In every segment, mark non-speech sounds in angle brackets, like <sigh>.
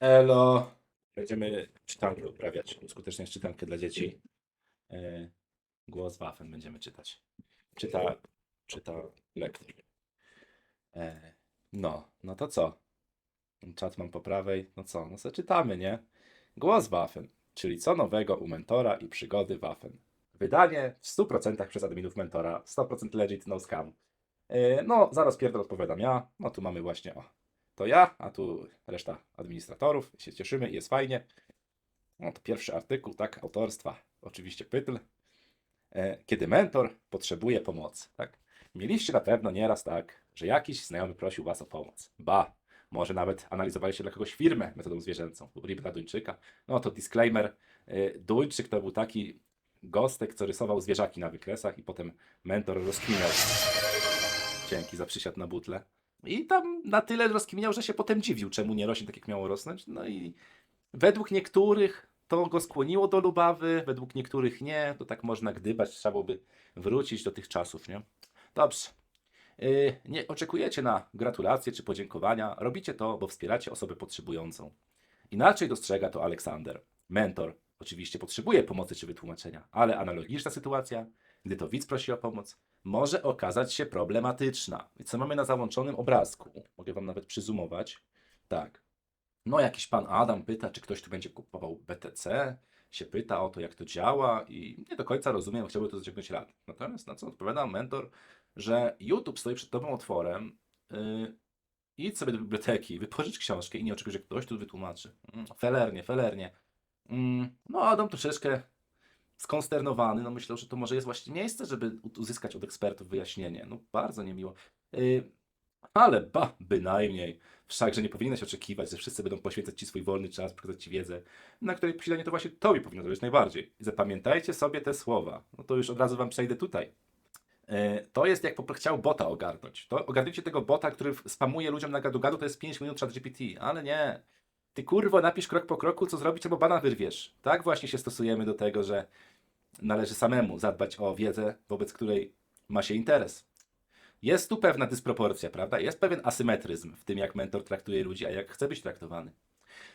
Elo. Będziemy czytankę uprawiać. Uskuteczniać czytankę dla dzieci. E, Głos Waffen będziemy czytać. Czyta, czyta lektor. E, No, no to co? Czat mam po prawej. No co? No co czytamy, nie? Głos Waffen, czyli co nowego u mentora i przygody Waffen. Wydanie w 100% przez adminów mentora. 100% legit, no scam. E, No, zaraz pierdol odpowiadam ja. No tu mamy właśnie, o, to ja, a tu reszta administratorów. Się cieszymy jest fajnie. No to pierwszy artykuł, tak, autorstwa. Oczywiście pytl. E, Kiedy mentor potrzebuje pomocy, tak? Mieliście na pewno nieraz tak, że jakiś znajomy prosił was o pomoc. Ba, może nawet analizowaliście dla kogoś firmę metodą zwierzęcą, lub dla Duńczyka. No to disclaimer, e, Duńczyk to był taki gostek, co rysował zwierzaki na wykresach i potem mentor rozkminiał. Dzięki za przysiad na butle. I tam na tyle rozkminiał, że się potem dziwił, czemu nie rośnie tak, jak miało rosnąć. No i według niektórych to go skłoniło do Lubawy, według niektórych nie. To tak można gdybać, trzeba byłoby wrócić do tych czasów, nie? Dobrze. Yy, nie oczekujecie na gratulacje czy podziękowania. Robicie to, bo wspieracie osobę potrzebującą. Inaczej dostrzega to Aleksander. Mentor oczywiście potrzebuje pomocy czy wytłumaczenia, ale analogiczna sytuacja, gdy to widz prosi o pomoc, może okazać się problematyczna. I co mamy na załączonym obrazku? Mogę wam nawet przyzumować. Tak. No, jakiś pan Adam pyta, czy ktoś tu będzie kupował BTC, się pyta o to, jak to działa i nie do końca rozumiem, chciałby to zaciągnąć rad. Natomiast na co odpowiada mentor, że YouTube stoi przed tobą otworem, yy, idź sobie do biblioteki, wypożycz książkę i nie oczekuj, że ktoś tu wytłumaczy. Mm, felernie, felernie. Mm, no, Adam troszeczkę skonsternowany, no myślał, że to może jest właśnie miejsce, żeby uzyskać od ekspertów wyjaśnienie. No bardzo niemiło. Yy, ale ba, bynajmniej. Wszakże nie powinieneś oczekiwać, że wszyscy będą poświęcać Ci swój wolny czas, pokazać Ci wiedzę, na której posilenie to właśnie Tobie powinno zależeć najbardziej. Zapamiętajcie sobie te słowa. No to już od razu Wam przejdę tutaj. E, To jest jak chciał bota ogarnąć. To ogarnijcie tego bota, który spamuje ludziom na gadu-gadu, to jest 5 minut chat GPT, ale nie. Ty kurwo napisz krok po kroku, co zrobić, albo bana wyrwiesz. Tak właśnie się stosujemy do tego, że należy samemu zadbać o wiedzę, wobec której ma się interes. Jest tu pewna dysproporcja, prawda? Jest pewien asymetryzm w tym, jak mentor traktuje ludzi, a jak chce być traktowany.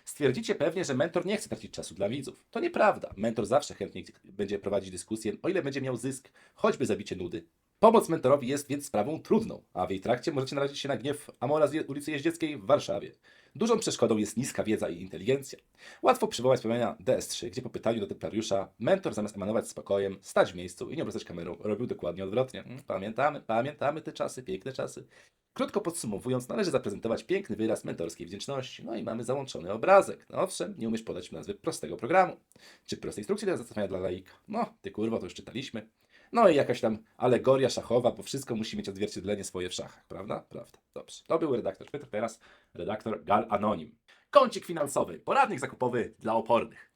Stwierdzicie pewnie, że mentor nie chce tracić czasu dla widzów. To nieprawda. Mentor zawsze chętnie będzie prowadzić dyskusję, o ile będzie miał zysk, choćby zabicie nudy. Pomoc mentorowi jest więc sprawą trudną, a w jej trakcie możecie narazić się na gniew Amora z ulicy Jeździeckiej w Warszawie. Dużą przeszkodą jest niska wiedza i inteligencja. Łatwo przywołać wspomnienia DS3, gdzie po pytaniu do templariusza mentor zamiast emanować spokojem, stać w miejscu i nie obracać kamerą, robił dokładnie odwrotnie. Mm, Pamiętamy, pamiętamy te czasy, piękne czasy. Krótko podsumowując, należy zaprezentować piękny wyraz mentorskiej wdzięczności. No i mamy załączony obrazek. No owszem, nie umiesz podać nazwy prostego programu. Czy prostej instrukcji do zastosowania dla laika? No, ty kurwa, to już czytaliśmy. No i jakaś tam alegoria szachowa, bo wszystko musi mieć odzwierciedlenie swoje w szachach, prawda? Prawda. Dobrze. To był redaktor Pytr, teraz redaktor Gal Anonim. Kącik finansowy, poradnik zakupowy dla opornych.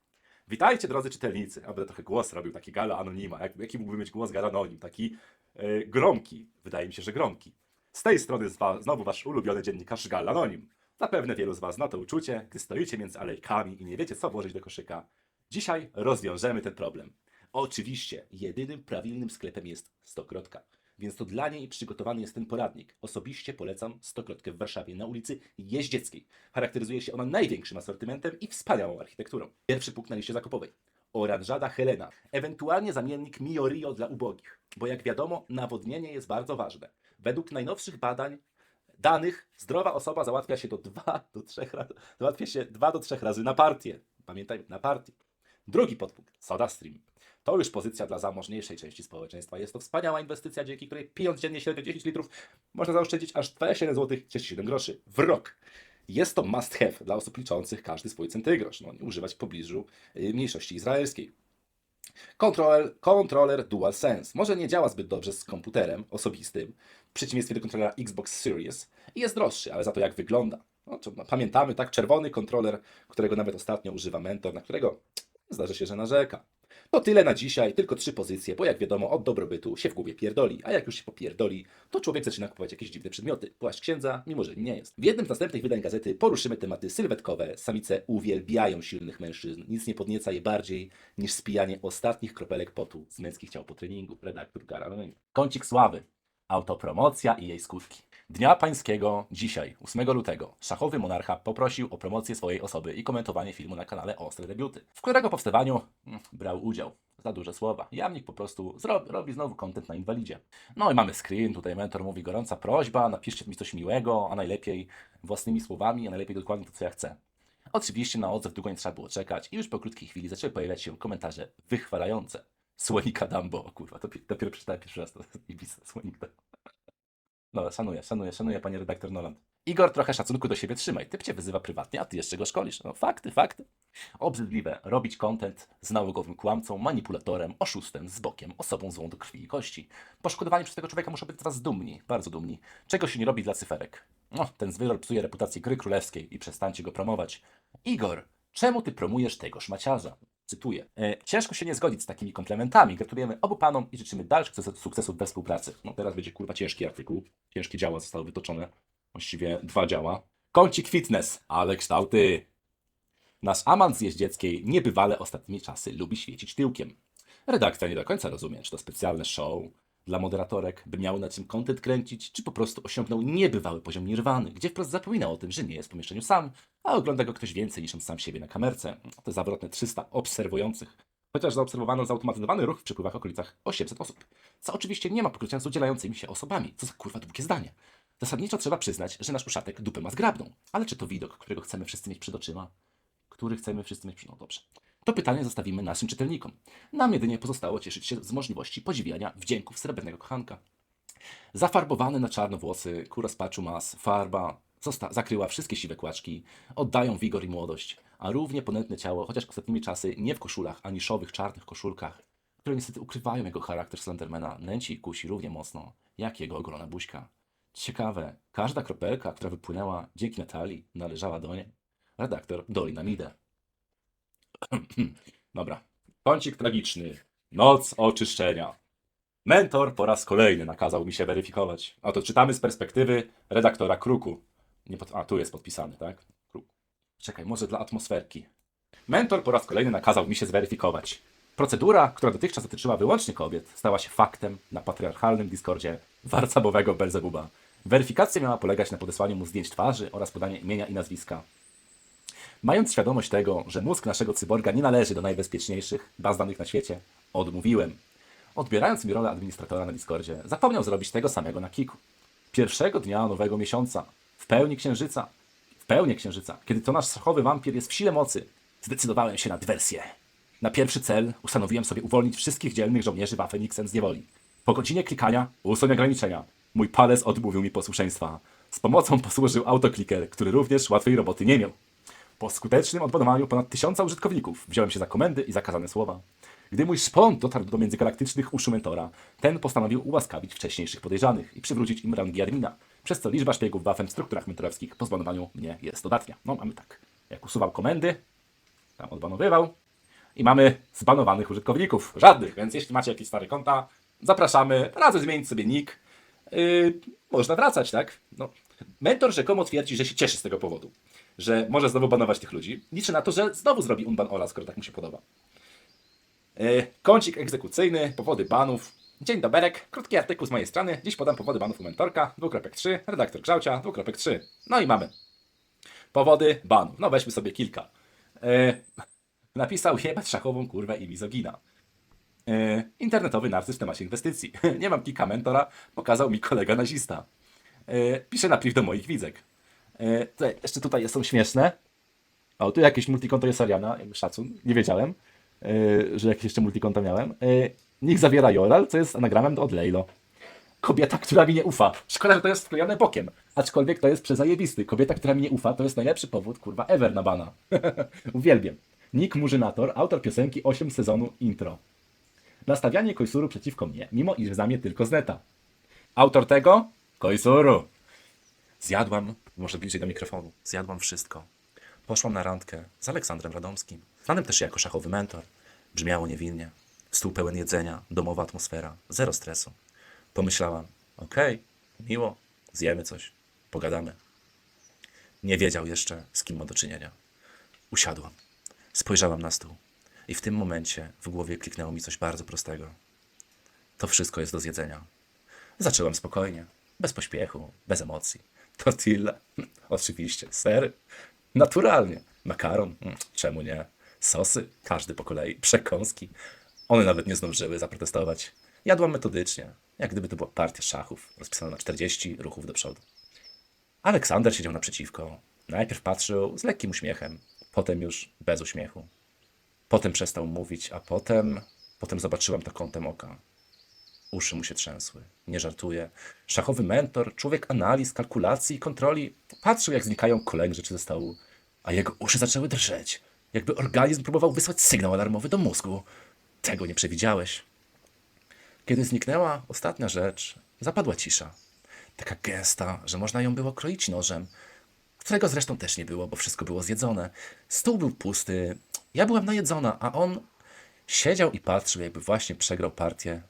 Witajcie drodzy czytelnicy. A będę trochę głos robił, taki Gala Anonima. Jak, jaki mógłby mieć głos Gala Anonim? Taki e, gromki. Wydaje mi się, że gromki. Z tej strony znowu wasz ulubiony dziennikarz Gal Anonim. Zapewne wielu z was zna to uczucie, gdy stoicie między alejkami i nie wiecie, co włożyć do koszyka. Dzisiaj rozwiążemy ten problem. Oczywiście, jedynym prawilnym sklepem jest Stokrotka, więc to dla niej przygotowany jest ten poradnik. Osobiście polecam Stokrotkę w Warszawie na ulicy Jeździeckiej. Charakteryzuje się ona największym asortymentem i wspaniałą architekturą. Pierwszy punkt na liście zakupowej. Oranżada Helena, ewentualnie zamiennik Mio Rio dla ubogich, bo jak wiadomo, nawodnienie jest bardzo ważne. Według najnowszych badań danych zdrowa osoba załatwia się do 2 do 3 razy, załatwia się 2 do 3 razy na partię. Pamiętaj, na partię. Drugi podpunkt, SodaStream. To już pozycja dla zamożniejszej części społeczeństwa. Jest to wspaniała inwestycja, dzięki której pijąc dziennie średnio 10 litrów można zaoszczędzić aż 27 zł 37 groszy w rok. Jest to must have dla osób liczących każdy swój centygrosz. No, nie używać w pobliżu y, mniejszości izraelskiej. Kontroler, kontroler DualSense może nie działa zbyt dobrze z komputerem osobistym, w przeciwieństwie do kontrolera Xbox Series i jest droższy, ale za to jak wygląda. No, no, pamiętamy, tak, czerwony kontroler, którego nawet ostatnio używa mentor, na którego zdarzy się, że narzeka. To tyle na dzisiaj, tylko trzy pozycje, bo jak wiadomo, od dobrobytu się w głowie pierdoli, a jak już się popierdoli, to człowiek zaczyna kupować jakieś dziwne przedmioty. Płaszcz księdza, mimo że nie jest. W jednym z następnych wydań gazety poruszymy tematy sylwetkowe. Samice uwielbiają silnych mężczyzn. Nic nie podnieca je bardziej niż spijanie ostatnich kropelek potu z męskich ciał po treningu. Redaktor Gara. Kącik sławy. Autopromocja i jej skutki. Dnia Pańskiego dzisiaj, 8 lutego, szachowy monarcha poprosił o promocję swojej osoby i komentowanie filmu na kanale Ostre Debiuty, w którego powstawaniu mm, brał udział. Za duże słowa. Jamnik po prostu zrobi, robi znowu content na inwalidzie. No i mamy screen, tutaj mentor mówi gorąca prośba, napiszcie mi coś miłego, a najlepiej własnymi słowami, a najlepiej dokładnie to, co ja chcę. Oczywiście na odzew długo nie trzeba było czekać i już po krótkiej chwili zaczęły pojawiać się komentarze wychwalające. Słonika Dumbo, o kurwa, to pi- dopiero przeczytałem pierwszy raz to zajebiste, Słonik Dumbo. No, szanuję, szanuję, szanuję, panie redaktor Noland. Igor, trochę szacunku do siebie trzymaj. Typ cię wyzywa prywatnie, a ty jeszcze go szkolisz. No fakty, fakty. Obrzydliwe. Robić content z nałogowym kłamcą, manipulatorem, oszustem, z bokiem, osobą złą do krwi i kości. Poszkodowani przez tego człowieka muszą być z was dumni, bardzo dumni. Czego się nie robi dla cyferek? No, ten zwyrol psuje reputację gry królewskiej i przestańcie go promować. Igor, czemu ty promujesz tego szmaciarza? Cytuję. E, ciężko się nie zgodzić z takimi komplementami. Gratulujemy obu panom i życzymy dalszych sukces- sukcesów we współpracy. No teraz będzie kurwa ciężki artykuł. Ciężkie działa zostały wytoczone. Właściwie dwa działa. Kącik fitness, ale kształty. Nasz amant z jeździeckiej niebywale ostatnimi czasy lubi świecić tyłkiem. Redakcja nie do końca rozumie, czy to specjalne show dla moderatorek, by miały na czym content kręcić, czy po prostu osiągnął niebywały poziom nirwany, gdzie wprost zapominał o tym, że nie jest w pomieszczeniu sam, a ogląda go ktoś więcej niż on sam siebie na kamerce. Te zawrotne 300 obserwujących. Chociaż zaobserwowano zautomatyzowany ruch w przepływach okolicach 800 osób. Co oczywiście nie ma pokrycia z udzielającymi się osobami. Co za kurwa długie zdanie. Zasadniczo trzeba przyznać, że nasz uszatek dupę ma zgrabną. Ale czy to widok, którego chcemy wszyscy mieć przed oczyma? Który chcemy wszyscy mieć przed... No dobrze. To pytanie zostawimy naszym czytelnikom. Nam jedynie pozostało cieszyć się z możliwości podziwiania wdzięków srebrnego kochanka. Zafarbowane na czarno włosy, ku rozpaczu mas, farba zosta- zakryła wszystkie siwe kłaczki, oddają wigor i młodość, a równie ponętne ciało, chociaż ostatnimi czasy nie w koszulach, a niszowych czarnych koszulkach, które niestety ukrywają jego charakter Slendermana, nęci i kusi równie mocno, jak jego ogrona buźka. Ciekawe, każda kropelka, która wypłynęła dzięki Natalii, należała do niej. Redaktor doli na midę. <clears throat> Dobra. Kącik tragiczny. Noc oczyszczenia. Mentor po raz kolejny nakazał mi się weryfikować. A to czytamy z perspektywy redaktora Kruku. Nie pod... A, tu jest podpisany, tak? Kruk. Czekaj, może dla atmosferki. Mentor po raz kolejny nakazał mi się zweryfikować. Procedura, która dotychczas dotyczyła wyłącznie kobiet, stała się faktem na patriarchalnym Discordzie warcabowego Belzebuba. Weryfikacja miała polegać na podesłaniu mu zdjęć twarzy oraz podanie imienia i nazwiska. Mając świadomość tego, że mózg naszego cyborga nie należy do najbezpieczniejszych baz danych na świecie, odmówiłem. Odbierając mi rolę administratora na Discordzie, zapomniał zrobić tego samego na Kiku. Pierwszego dnia nowego miesiąca, w pełni księżyca, w pełni księżyca, kiedy to nasz szachowy wampir jest w sile mocy, zdecydowałem się na dywersję. Na pierwszy cel ustanowiłem sobie uwolnić wszystkich dzielnych żołnierzy Waffen-Xen z niewoli. Po godzinie klikania usuń ograniczenia. Mój palec odmówił mi posłuszeństwa. Z pomocą posłużył autokliker, który również łatwej roboty nie miał. Po skutecznym odbanowaniu ponad tysiąca użytkowników wziąłem się za komendy i zakazane słowa. Gdy mój szpon dotarł do międzygalaktycznych uszu mentora, ten postanowił ułaskawić wcześniejszych podejrzanych i przywrócić im rangi admina, przez co liczba szpiegów w strukturach mentorowskich po zbanowaniu mnie jest dodatnia. No mamy tak, jak usuwał komendy, tam odbanowywał i mamy zbanowanych użytkowników, żadnych, więc jeśli macie jakieś stare konta, zapraszamy, radzę zmienić sobie nick, yy, można wracać, tak? No. Mentor rzekomo twierdzi, że się cieszy z tego powodu, że może znowu banować tych ludzi. Liczy na to, że znowu zrobi unban Ola, skoro tak mu się podoba. Yy, kącik egzekucyjny, powody banów. Dzień doberek, krótki artykuł z mojej strony. Dziś podam powody banów u mentorka, dwukropek 3, redaktor Grzałcia, dwukropek 3. No i mamy. Powody banów. No weźmy sobie kilka. Yy, napisał jebać szachową kurwę i mizogina. Yy, internetowy narcyz w temacie inwestycji. <laughs> Nie mam kilka mentora, pokazał mi kolega nazista. Yy, pisze na priv do moich widzek. Tutaj, jeszcze tutaj są śmieszne. O, tu jakieś multikonto jest Ariana, szacun, nie wiedziałem, yy, że jakieś jeszcze multikonto miałem. Yy, nick zawiera Joral, co jest anagramem od Lejlo. Kobieta, która mi nie ufa. Szkoda, że to jest wklejone bokiem. Aczkolwiek to jest przezajebisty. Kobieta, która mi nie ufa, to jest najlepszy powód, kurwa, ever na bana. <laughs> Uwielbiam. Nick Murzynator, autor piosenki 8 sezonu intro. Nastawianie Kojsuru przeciwko mnie, mimo iż znam je tylko z neta. Autor tego? Kojsuru. Zjadłam, może bliżej do mikrofonu, zjadłam wszystko. Poszłam na randkę z Aleksandrem Radomskim, znanym też jako szachowy mentor. Brzmiało niewinnie. Stół pełen jedzenia, domowa atmosfera, zero stresu. Pomyślałam, okej, miło, zjemy coś, pogadamy. Nie wiedział jeszcze, z kim ma do czynienia. Usiadłam, spojrzałam na stół i w tym momencie w głowie kliknęło mi coś bardzo prostego. To wszystko jest do zjedzenia. Zacząłem spokojnie, bez pośpiechu, bez emocji. Tortilla, oczywiście, sery, naturalnie, makaron, hm, czemu nie, sosy, każdy po kolei, przekąski. One nawet nie zdążyły zaprotestować. Jadłam metodycznie, jak gdyby to była partia szachów, rozpisana na 40 ruchów do przodu. Aleksander siedział naprzeciwko. Najpierw patrzył z lekkim uśmiechem, potem już bez uśmiechu. Potem przestał mówić, a potem, potem zobaczyłam to kątem oka. Uszy mu się trzęsły. Nie żartuję. Szachowy mentor, człowiek analiz, kalkulacji i kontroli, patrzył, jak znikają kolejne rzeczy ze stołu, a jego uszy zaczęły drżeć, jakby organizm próbował wysłać sygnał alarmowy do mózgu. Tego nie przewidziałeś. Kiedy zniknęła ostatnia rzecz, zapadła cisza. Taka gęsta, że można ją było kroić nożem, którego zresztą też nie było, bo wszystko było zjedzone. Stół był pusty, ja byłam najedzona, a on siedział i patrzył, jakby właśnie przegrał partię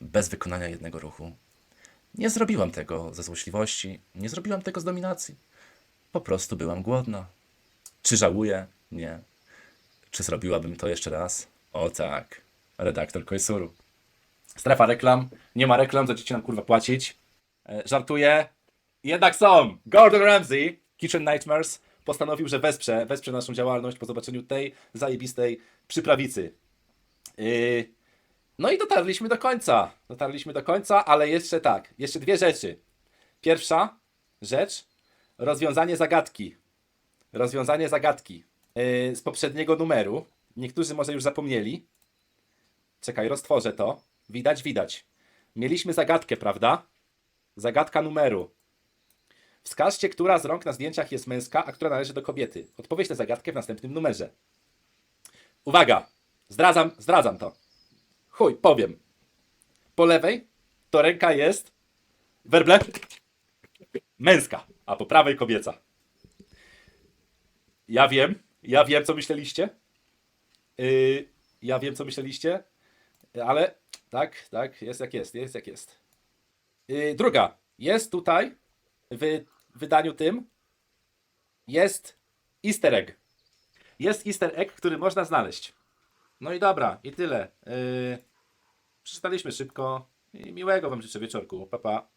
bez wykonania jednego ruchu. Nie zrobiłam tego ze złośliwości, nie zrobiłam tego z dominacji. Po prostu byłam głodna. Czy żałuję? Nie. Czy zrobiłabym to jeszcze raz? O tak. Redaktor Kojsuru. Strefa reklam. Nie ma reklam, zaczęcie nam kurwa płacić. E, żartuję. Jednak są. Gordon Ramsay, Kitchen Nightmares, postanowił, że wesprze, wesprze naszą działalność po zobaczeniu tej zajebistej przyprawicy. Yy, no i dotarliśmy do końca. Dotarliśmy do końca, ale jeszcze tak. Jeszcze dwie rzeczy. Pierwsza rzecz. Rozwiązanie zagadki. Rozwiązanie zagadki yy, z poprzedniego numeru. Niektórzy może już zapomnieli. Czekaj, roztworzę to. Widać, widać. Mieliśmy zagadkę, prawda? Zagadka numeru. Wskażcie, która z rąk na zdjęciach jest męska, a która należy do kobiety. Odpowiedź na zagadkę w następnym numerze. Uwaga! Zdradzam, zdradzam to. Chuj, powiem. Po lewej to ręka jest werble męska, a po prawej kobieca. Ja wiem, ja wiem, co myśleliście. Yy, ja wiem, co myśleliście, ale tak, tak, jest jak jest, jest jak jest. Yy, druga, jest tutaj w wydaniu tym jest easter egg. Jest easter egg, który można znaleźć. No i dobra, i tyle. Yy, przeczytaliśmy szybko i miłego Wam życzę wieczorku. Pa, pa.